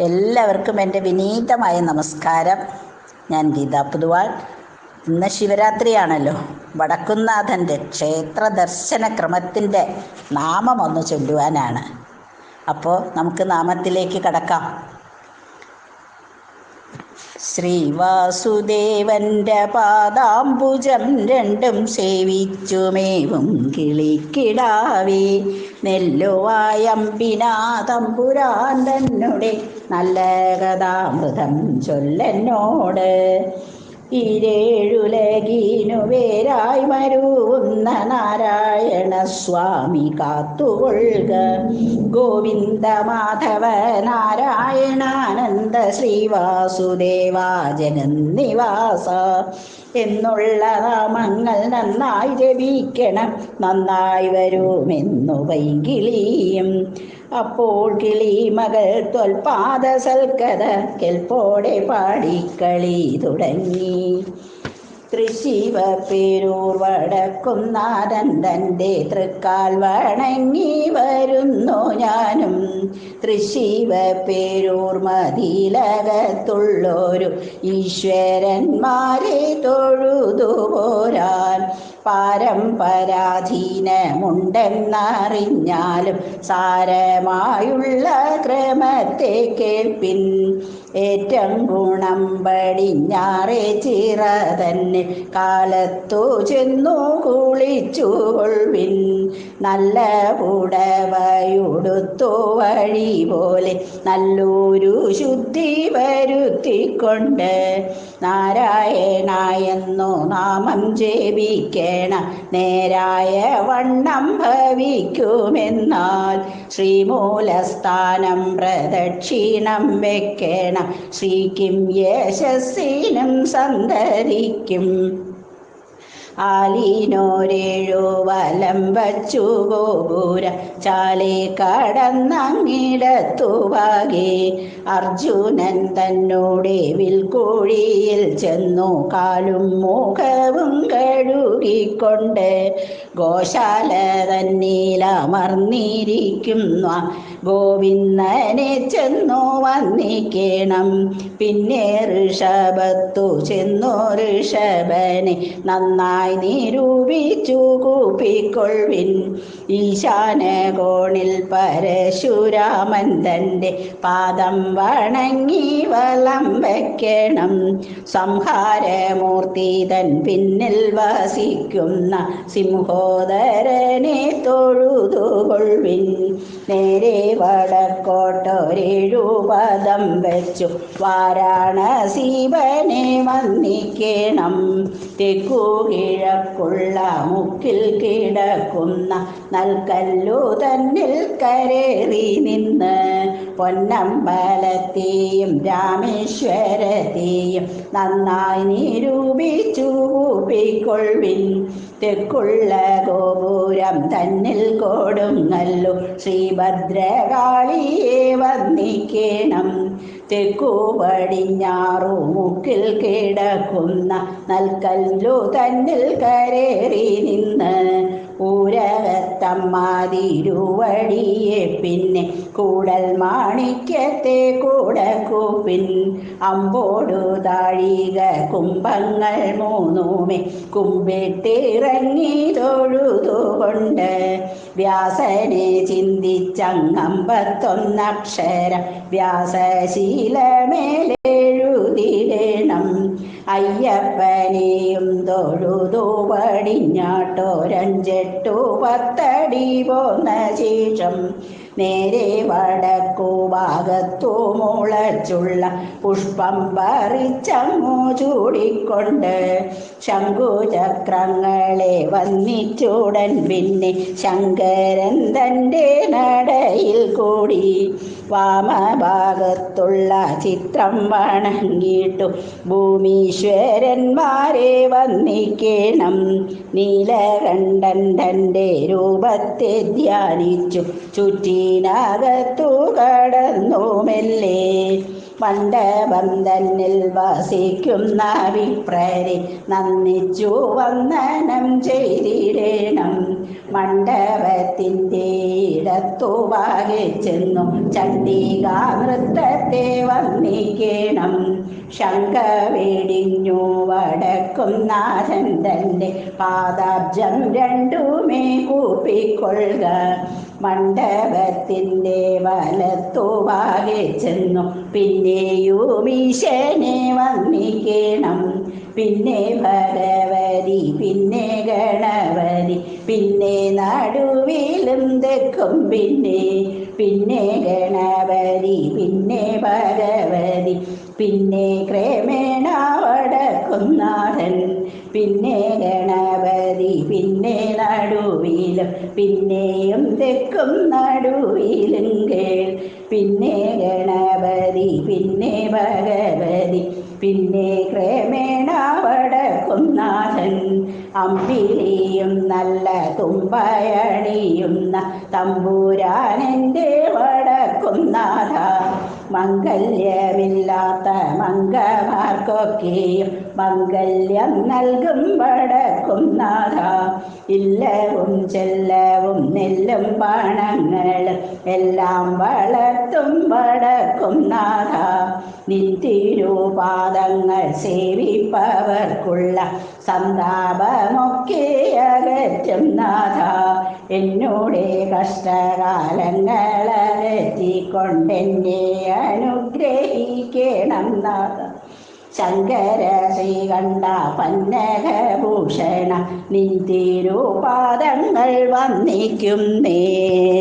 എല്ലാവർക്കും എന്റെ വിനീതമായ നമസ്കാരം. ഞാൻ ഗീതാ പുതുവാൾ. ഇന്ന് ശിവരാത്രിയാണല്ലോ. വടക്കുന്നാഥന്റെ ക്ഷേത്ര ദർശന ക്രമത്തിന്റെ നാമം ഒന്ന് ചൊല്ലുവാനാണ്. അപ്പോൾ നമുക്ക് നാമത്തിലേക്ക് കടക്കാം. ശ്രീവാസുദേവന്റെ പാദാംബുജം രണ്ടും സേവിച്ചുമേവും കിളിക്കിടാവേ. നെല്ലുവായമ്പിനാതമ്പുരാൻ തന്നെ നല്ല കഥാമൃതം ചൊല്ലെന്നോട്. ഇരേഴുലകീനു വേരായി മരുവുന്ന നാരായണ സ്വാമി കാത്തുകൊള്ളുക. ഗോവിന്ദ മാധവ നാരായണാനന്ദ ശ്രീവാസുദേവാ ജഗന്നിവാസ എന്നുള്ള നാമങ്ങൾ നന്നായി ജപിക്കണം. നന്നായി വരുമെന്നു വൈകിളിയും. അപ്പോൾ കിളി മകൾ തൊൽപാദ സൽക്കത കെൽപ്പോടെ പാടിക്കളി തുടങ്ങി. തൃശിവ പേരൂർ വടക്കുന്നാഥൻ തന്റെ തൃക്കാൽ വണങ്ങി വരുന്നു ഞാനും. തൃശിവ പേരൂർ മതിലകത്തുള്ളൊരു ഈശ്വരന്മാരെ തൊഴുതു പോരാൻ പാരമ്പരാധീനമുണ്ടെന്നറിഞ്ഞാലും സാരമായുള്ള ക്രമത്തെ കേൾപ്പിൻ. ഏറ്റം ഗുണം പടിഞ്ഞാറേ ചിറ തന്നെ കാലത്തു ചെന്നു കുളിച്ചു കൊൾവിൻ നല്ല പുടവയുടുത്തു വഴി പോലെ നല്ലൊരു ശുദ്ധി വരുത്തിക്കൊണ്ട് നാരായണ എന്നു നാമം ജപിക്കേണ നേരായ വണ്ണം ഭവിക്കുമെന്നാൽ ശ്രീമൂലസ്ഥാനം പ്രദക്ഷിണം വെക്കേണം ശ്രീക്കും യശസ്സിനും സന്തരിക്കും ആലീനോരേഴു വലം വച്ചു ഗോപുര ചാലെ കടന്നങ്ങിടത്തു വാകെ. അർജുനൻ തന്നോടെ വിൽക്കുഴിയിൽ ചെന്നു കാലും മുഖവും കഴുകിക്കൊണ്ട് ഗോശാല തന്നീലമർന്നിരിക്കുന്ന ഗോവിന്ദനെ ചെന്നു വന്നിക്കണം പിന്നെ ഋഷഭത്തു ചെന്നു ഋഷഭനെ നന്നായി നിരൂപിച്ചു കൂപ്പിക്കൊഴിൻ ഈശാന കോണിൽ പരശുരാമൻ തന്റെ പാദം വണങ്ങി വലം വയ്ക്കണം സംഹാരമൂർത്തി തൻ പിന്നിൽ വസിക്കുന്ന സിംഹോദരനെ തൊഴുതുകൊഴിൻ നേരെ വടക്കോട്ടൊരേഴു പദം വെച്ചു. വാരാണ ശിവനെ വന്നിക്കേണം തെക്കു കിഴക്കുള്ള മുക്കിൽ കിടക്കുന്ന നൽകല്ലു തന്നിൽ കരേറി നിന്ന് പൊന്നമ്പലത്തെയും രാമേശ്വരത്തെയും നന്നായി നിരൂപിച്ചു കൂപ്പിക്കൊള്ളിൻ തെക്കുള്ള ഗോപുരം തന്നിൽ കൊടുങ്ങല്ലു. ശ്രീഭദ്രകാളിയെ വന്നിക്കണം തെക്കു പടിഞ്ഞാറു മുക്കിൽ കിടക്കുന്ന നൽകല്ലു തന്നിൽ കരേറി നിന്ന് ഊരകത്തമ്മാതിരുവടിയെ പിന്നെ കൂടൽ മാണിക്യത്തെ കൂടക്കൂപ്പിൻ അമ്പോടു താഴിക കുംഭങ്ങൾ മൂന്നുമേ കുമ്പിട്ടിറങ്ങി തൊഴുതുകൊണ്ട്. വ്യാസനെ ചിന്തിച്ചങ്ങമ്പത്തൊന്നക്ഷര വ്യാസശീലമേലെഴുതിടണം. അയ്യപ്പനെയും തൊഴുതു പടിഞ്ഞാട്ടോരഞ്ചെട്ടു പത്തടി പോന്ന ശേഷം നേരെ വടക്കു ഭാഗത്തു മുളച്ചുള്ള പുഷ്പം പറിച്ചങ്ങു ചൂടിക്കൊണ്ട് ശംഖുചക്രങ്ങളെ വന്നിച്ചുടൻ പിന്നെ ശങ്കരൻ തന്റെ നടയിൽ കൂടി വാമഭാഗത്തുള്ള ചിത്രം വണങ്ങിയിട്ടു ഭൂമീശ്വരന്മാരെ വന്നിക്കേണം. നീലകണ്ഠൻ രൂപത്തെ ധ്യാനിച്ചു. ചുറ്റിനകത്തു കടന്നു മെല്ലെ മണ്ഡപം തന്നിൽ വസിക്കുന്ന വിപ്രരെ നന്ദിച്ചു വന്ദനം ചെയ്തിടേണം. മണ്ഡപത്തിന്റെ ഇടത്തു വാകെ ചെന്നു ചണ്ഡികാ നൃത്തത്തെ വന്ദിക്കണം. ശങ്ക വെടിഞ്ഞു വടക്കും നാഥൻ തന്റെ പാദാബ്ജം രണ്ടുമേ കൂപ്പിക്കൊള്ളുക. മണ്ഡപത്തിന്റെ വലത്തുവാകെ ചെന്നു. പിന്നെയും ഈശനെ വന്നിക്കണം പിന്നെ ഭഗവതി പിന്നെ ഗണപതി. പിന്നെ നടുവിലും തെക്കും പിന്നെ പിന്നെ ഗണപതി പിന്നെ ഭഗവതി പിന്നെ ക്രമേണ വടക്കുന്നാഥൻ പിന്നെ ഗണപതി പിന്നെ നടുവിലും പിന്നെയും തെക്കും നടുവിലും കേൾ പിന്നെ ഗണപതി പിന്നെ ഭഗവതി പിന്നെ ക്രമേണ അമ്പിളിയും നല്ല തുമ്പയണിയുന്ന തമ്പൂരാനെന്റെ വടക്കുന്നാഥ മംഗല്യമില്ലാത്ത മംഗമാർക്കൊക്കെയും മംഗല്യം നൽകും വടക്കുന്നാഥ ഇല്ലവും ചെല്ലവും നെല്ലും പണങ്ങളും എല്ലാം വളർത്തും വടക്കുന്നാഥ നിന്തിരുപാദങ്ങൾ സേവിപ്പവർക്കുള്ള സന്താപമൊക്കെ അകറ്റും നാഥ. എന്നോടെ കഷ്ടകാലങ്ങളെത്തിക്കൊണ്ടെന്നെ അനുഗ്രഹിക്കണം നാഥ. ശങ്കര ശ്രീകണ്ഠ പന്നകഭൂഷണ നിന്തിരൂപാദങ്ങൾ വന്നിക്കുന്നേ.